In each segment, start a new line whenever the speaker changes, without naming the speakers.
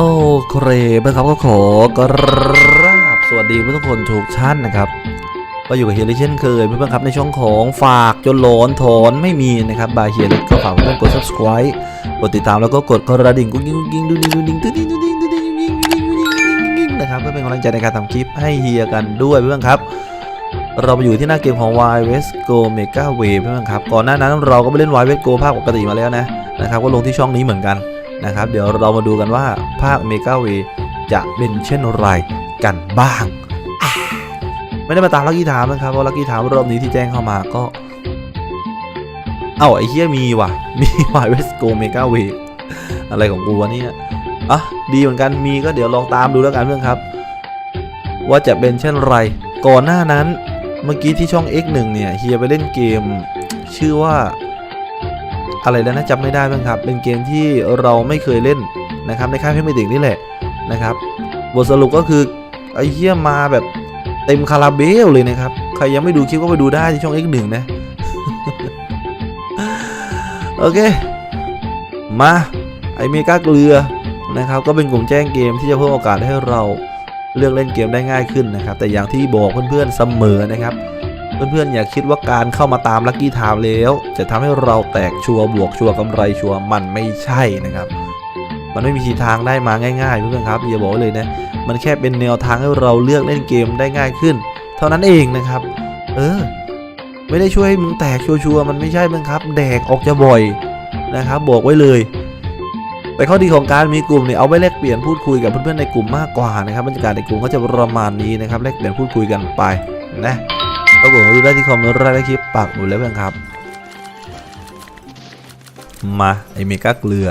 โอเคนะครับก็ขอกราบสวัสดีเพื่อนทุกคนทุกท่านนะครับก็อยู่กับเฮียริเช่นเคยเพื่อนๆครับในช่องของฝากจนหลอนถอนไม่มีนะครับบายเฮียริก็ฝากเพื่อนกด subscribe กดติดตามแล้วก็กดกระดิ่งกุ้งกิ้งกุ้งกิ้งดูดิ้งดูดิ้งดูดิ้งดูดิ้งดูดิ้งดูดิ้งดูดิ้งดูดิ้งดูดิ้งนะครับเพื่อเป็นกำลังใจในการทำคลิปให้เฮียกันด้วยเพื่อนครับ เราไปอยู่ที่หน้าเกมของ Y West Go Mega Wave เพื่อนครับก่อนหน้านั้นเราก็ไปเล่น Y West Go ภาคปกติมาแล้วนะนะครับก็ลงที่ช่องนี้เหมือนกัน นะครับ เดี๋ยวเรามาดูกันว่าภาคเมกาเวจะเป็นเช่นไรกันบ้าง ไม่ได้มาตามลักกี้ถามนะครับเพราะลักกี้ถามรอบนี้ที่แจ้งเข้ามาก็ เอ้าไอ้เฮียมีว่ะ มีวายเวสโกเมกาเวอะไรของกูวะเนี่ยอะดีเหมือนกันมีก็เดี๋ยวลองตามดูแล้วกันเพื่อนครับ ว่าจะเป็นเช่นไร ก่อนหน้านั้น เมื่อกี้ที่ช่อง X1 เนี่ยเฮียไปเล่นเกม ชื่อว่า อะไรแล้วนะจำไม่ได้บ้างครับ เป็นเกมที่เราไม่เคยเล่นนะครับในค่ายเพชรเมติกนี่แหละนะครับ บทสรุปก็คือไอ้เหี้ยมาแบบเต็มคาราเบลเลยนะครับ ใครยังไม่ดูคลิปก็ไปดูได้ที่ช่อง X1 นะ โอเค มาไอเมกาเกลือนะครับ ก็เป็นกลุ่มแจ้งเกมที่จะเพิ่มโอกาสให้เราเลือกเล่นเกมได้ง่ายขึ้นนะครับ แต่อย่างที่บอกเพื่อนๆเสมอนะครับ เพื่อนๆอย่าคิดว่าการเข้ามาตามลัคกี้ไทม์แล้ว จะทำให้เราแตกชัวร์บวกชัวร์กำไรชัวร์มันไม่ใช่นะครับ มันไม่มีทีทางได้มาง่ายๆเพื่อนๆครับอย่าบอกเลยนะมันแค่เป็นแนวทางให้เราเลือกเล่นเกมได้ง่ายขึ้น เท่านั้นเองนะครับ เออ ไม่ได้ช่วยให้มึงแตกชัวร์ๆมันไม่ใช่เพื่อนครับ แดกออกจะบ่อยนะครับบอกไว้เลยแต่ข้อดีของการมีกลุ่มเนี่ยเอาไว้แลกเปลี่ยนพูดคุยกับเพื่อนๆในกลุ่มมากกว่านะครับบรรยากาศในกลุ่มก็จะประมาณนี้นะครับแลกเปลี่ยนพูดคุยกันไปนะ ก็กดมาดูได้ที่คอมรายละคลิปปักหมุดแล้วเพื่อนครับ มาไอเมกาเกลือ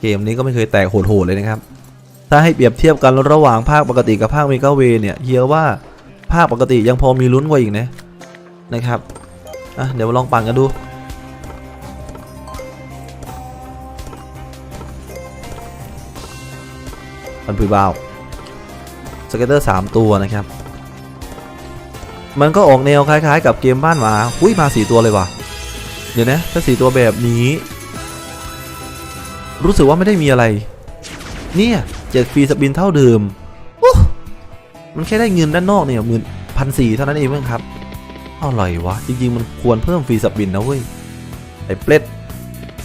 เกมนี้ก็ไม่เคยแตกโหดๆเลยนะครับ ถ้าให้เปรียบเทียบกันระหว่างภาคปกติกับภาคเมกาเวเนี่ยเฮียว่าภาคปกติยังพอมีลุ้นกว่าอีกนะนะครับอะเดี๋ยวมาลองปั่นกันดูมันผือบาวสเก็ตเตอร์ 3 ตัวนะครับ มันก็ออกแนวคล้ายๆ กับเกมบ้านหมาหุ้ยมาสี่ตัวเลยว่ะ เดี๋ยวนะถ้าสี่ตัวแบบนี้ รู้สึกว่าไม่ได้มีอะไร เนี่ยเจ็ดฟรีสปินเท่าเดิมมันแค่ได้เงินด้านนอกเนี่ยหมื่นพันสี่เท่านั้นเองเครับเอาไรวะ จริงๆ มันควรเพิ่มฟรีสปินนะเว้ยไอ้เปลด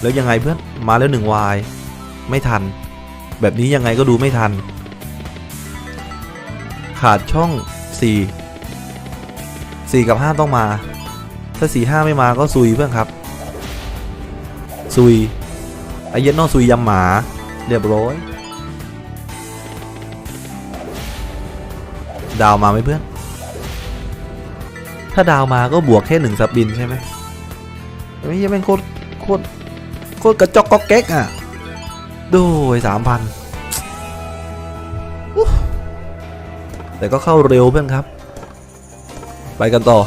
แล้วยังไงเพื่อนมาแล้วหนึ่งวายไม่ทัน แบบนี้ยังไงก็ดูไม่ทัน ขาดช่องสี่ สี่กับห้าต้องมา ถ้าสี่ห้าไม่มาก็ซุยเพื่อนครับ ซุยไอเย็นนอซุยยำหมา เรียบร้อย ดาวมาไหมเพื่อน ถ้าดาวมาก็บวกแค่หนึ่งสปินใช่ไหมไม่ใช่เป็นโคตรโคตรโคตรกระจอกก็แก๊กอะ โดยสามพันแต่ก็เข้าเร็วเพื่อนครับ ไปกันต่อ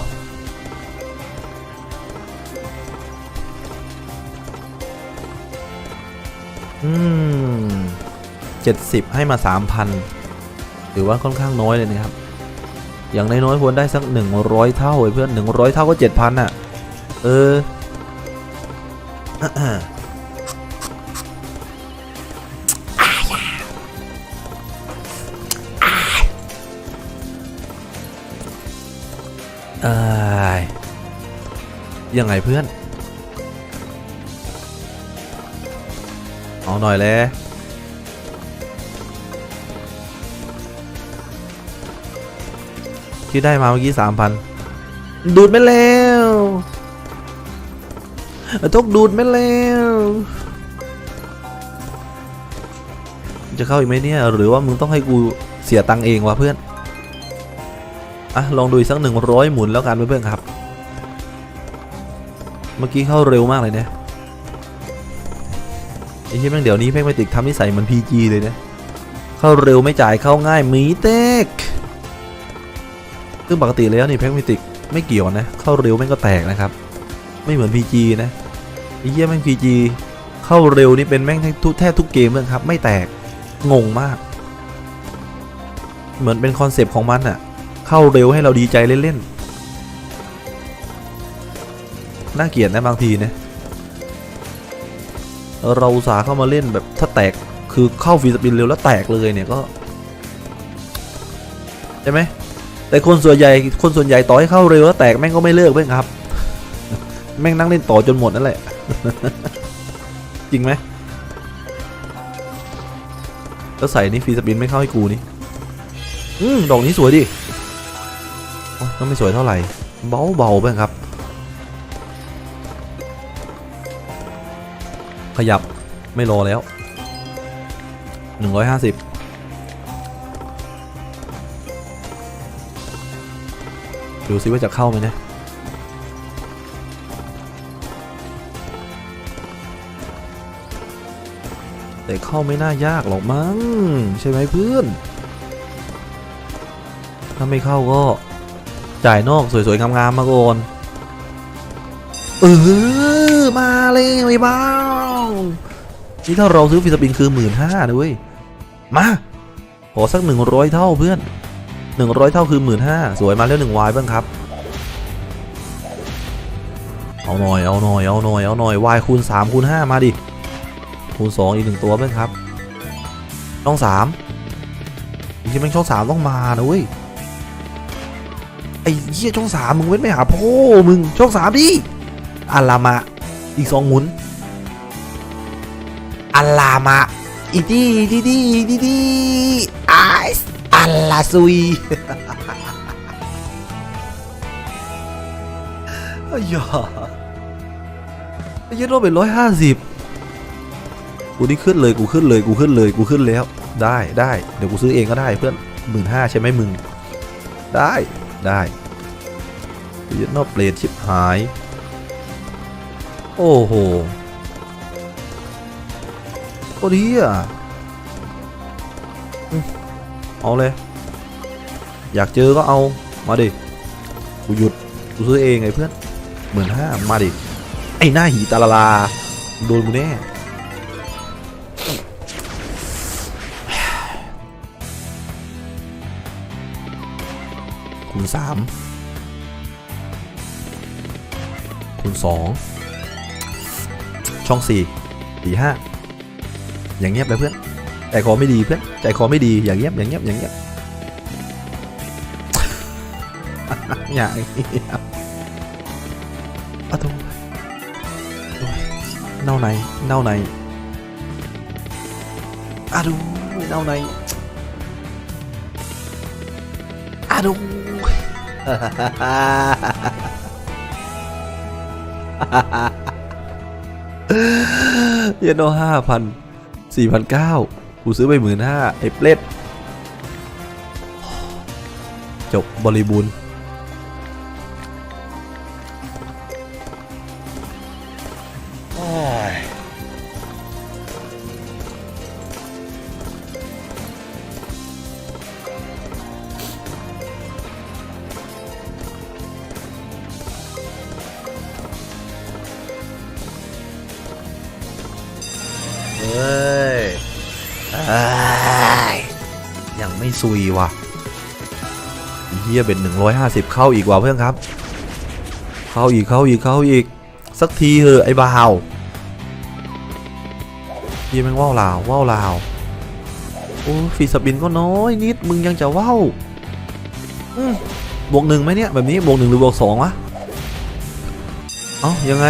อืมเจ็ดสิบให้มาสามพันถือว่าค่อนข้างน้อยเลยนะครับ อย่างน้อยๆควรได้สักหนึ่งร้อยเท่าเพื่อนหนึ่งร้อยเท่าก็เจ็ดพันอะ เออ เอ้ยยังไงเพื่อน เอาหน่อยเลยที่ได้มาเมื่อกี้สามพันดูดไม่แล้วทุกดูดไม่แล้ว จะเข้าอีกไหมเนี่ย หรือว่ามึงต้องให้กูเสียตังค์เองวะเพื่อน อะลองดูอีกสักหนึ่งร้อยหมุนแล้วกันเพื่อนๆครับ เมื่อกี้เข้าเร็วมากเลยเนี่ยไอ้ที่แม่งเดี๋ยวนี้แม่งไม่ติดทำนิสัยเหมือน PG เลยนะเข้าเร็วไม่จ่ายเข้าง่ายมีเต็กซึ่งปกติแล้วนี่แพ็กมิติกไม่เกี่ยวนะ เข้าเร็วแม่งก็แตกนะครับ ไม่เหมือน PG นะไอ้เหี้ยแม่ง PG เข้าเร็วนี่เป็นแม่งแทบทุกแทบทุกเกมเลยครับ ไม่แตกงงมาก เหมือนเป็นคอนเซปต์ของมันอะ เข้าเร็วให้เราดีใจเล่นๆ น่าเกลียดนะบางทีนะเราสาเข้ามาเล่นแบบถ้าแตกคือเข้าฟีสปินเร็วแล้วแตกเลยเนี่ยก็ใช่ไหมแต่คนส่วนใหญ่คนส่วนใหญ่ต่อให้เข้าเร็วแล้วแตกแม่งก็ไม่เลิกเพื่อนครับ แม่งนั่งเล่นต่อจนหมดนั่นแหละ จริงไหมแล้วใส่นี่ฟรีสปินไม่เข้าให้กูนี่ อืมดอกนี้สวยดิ ก็ไม่สวยเท่าไหร่ เบาเบาๆเพื่อนครับ ขยับไม่รอแล้วหนึ่งร้อยห้าสิบดูซิว่าจะเข้าไหมนะแต่เข้าไม่น่ายากหรอกมั้ง ใช่ไหมเพื่อน ถ้าไม่เข้าก็ จ่ายนอกสวยๆงามๆมาก่อนเออมาเลยไอ้บ้าวนี่ถ้าเราซื้อฟิสปินคือหมื่นห้าด้วยมาขอสักหนึ่งร้อยเท่าเพื่อนหนึ่งร้อยเท่าคือหมื่นห้าสวยมาแล้วหนึ่งวายบ้างครับ เอาหน่อยเอาหน่อยเอาหน่อยเอาหน่อยวายคูณสามคูณห้ามาดิคูณสองอีกหนึ่งตัวบ้างครับ ช่องสามจริงๆม่งช่องสามต้องมานะเว้ย ไอ้เหี้ยช่องสามมึงเว้นไม่หาพ่อมึงช่องสามดิอัลามะอีกสองหมุนอัลามะอีดีดีดีดีดีไอส์อัลาซุยไอ้ยาไอ้เหี้ยัดโลเป็นร้อยห้าสิบกูนี่ขึ้นเลยกูขึ้นเลยกูขึ้นเลยกูขึ้นแล้ว ได้ได้เดี๋ยวกูซื้อเองก็ได้เพื่อนหมื่นห้าใช่ไหมมึง ได้ ได้ยัดนอกเปลดชิบหาย โอ้โหโคตรดีอืมเอาเลย อยากเจอก็เอา มาดิ กูหยุด กูซื้อเองไงเพื่อนเหมื่นห้ามาดิ ไอ้หน้าหีตาลาลา โดนกูแน่ คูณสามคูณสองช่องสี่สี่ห้าอย่างเงียบไปเพื่อนใจคอไม่ดีเพื่อนใจคอไม่ดีอย่างเงียบอย่างเงียบอย่างเงียบอย่างเงียบอะทุเน่าในเน่าในอะดูเน่าในอะดู เยนโนห้าพันสี่พันเก้ากูซื้อไปหมื่นห้าไอ้เปล็ดจบบริบูรณ์ ซุยว่ะเฮียเป็น150เข้าอีกว่ะเพื่อนครับ เข้าอีกเข้าอีกเข้าอีก สักทีเถอะไอ้บ่าวเฮียแม่งว่าวลาวว่าวลาวโอ้ฟีสปินก็น้อยนิดมึงยังจะว่าวบวกหนึ่งไหมเนี่ยแบบนี้บวกหนึ่งหรือบวกสองวะเอ้ายังไง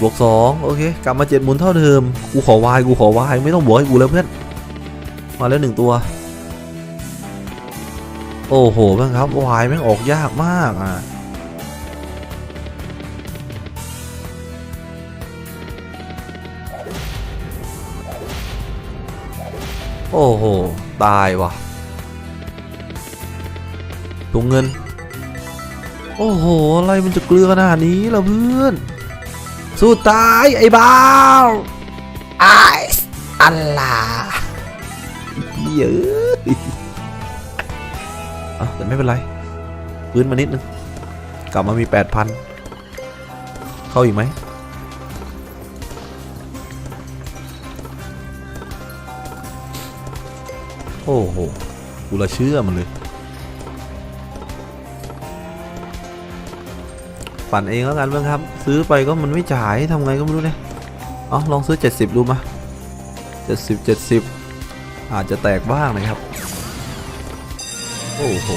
บวกสองโอเคกลับมาเจ็ดหมุนเท่าเดิมกูขอวายกูขอวายไม่ต้องบวกให้กูแล้วเพื่อน มาแล้วหนึ่งตัว โอ้โหเพื่อนครับวายแม่งออกยากมากอะโอ้โห ตายว่ะถุงเงิน โอ้โห อะไรมันจะเกลือขนาดนี้ล่ะเพื่อน สู้ตายไอ้บ้าไอส์อัลลา เยอะอะแต่ไม่เป็นไรพื้นมานิดนึง กลับมามี 8,000 เข้าอีกไหมโอ้โห กูละเชื่อมันเลย ปั่นเองแล้วกันเพื่อนครับ ซื้อไปก็มันไม่จ่ายทำไงก็ไม่รู้เนี่ยเอลองซื้อ 70 ดูมาเจ็ดสิบเจ็ดสิบ อาจจะแตกบ้างนะครับ โอ้โห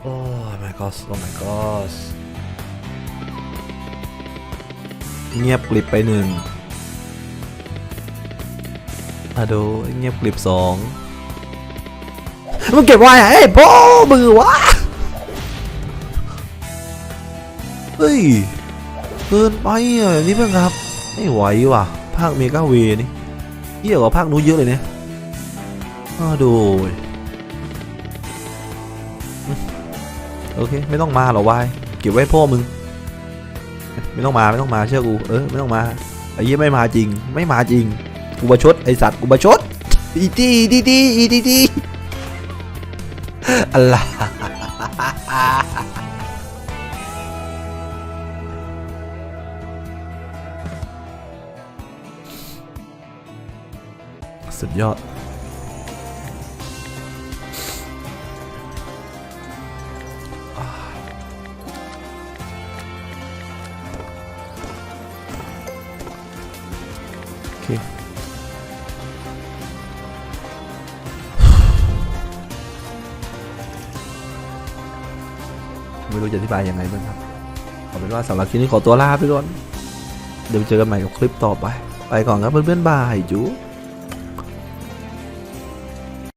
โอ้ my god โอ้ my god เงียบกลิบไปหนึ่งอะดูเงียบกลิบสองมึงเก็บไว้เอ้ยพ่อมือวะเฮ้ยเกินไปอะนี่เพื่อนครับ ไม่ไหวว่ะ ภาคเมกาเวนี่เยี่ยกว่าภาคนู้นเยอะเลยเนี่ยอ้าดูโอเค ไม่ต้องมาหรอวายเก็บไว้พ่อมึง ไม่ต้องมาไม่ต้องมาเชื่อกูเออไม่ต้องมาไอ้ยี่ไม่มาจริง ไม่มาจริงกูประชดไอสัตว์กูประชดอีดีอีดีดีอีดีดีอะไร สุดยอด โอเค ไม่รู้จะอธิบายยังไงบ้างครับเอาเป็นว่าสำหรับคลิปนี้ขอตัวลาไปก่อน เดี๋ยวเจอกันใหม่กับคลิปต่อไป ไปก่อนครับเพื่อนๆบายจู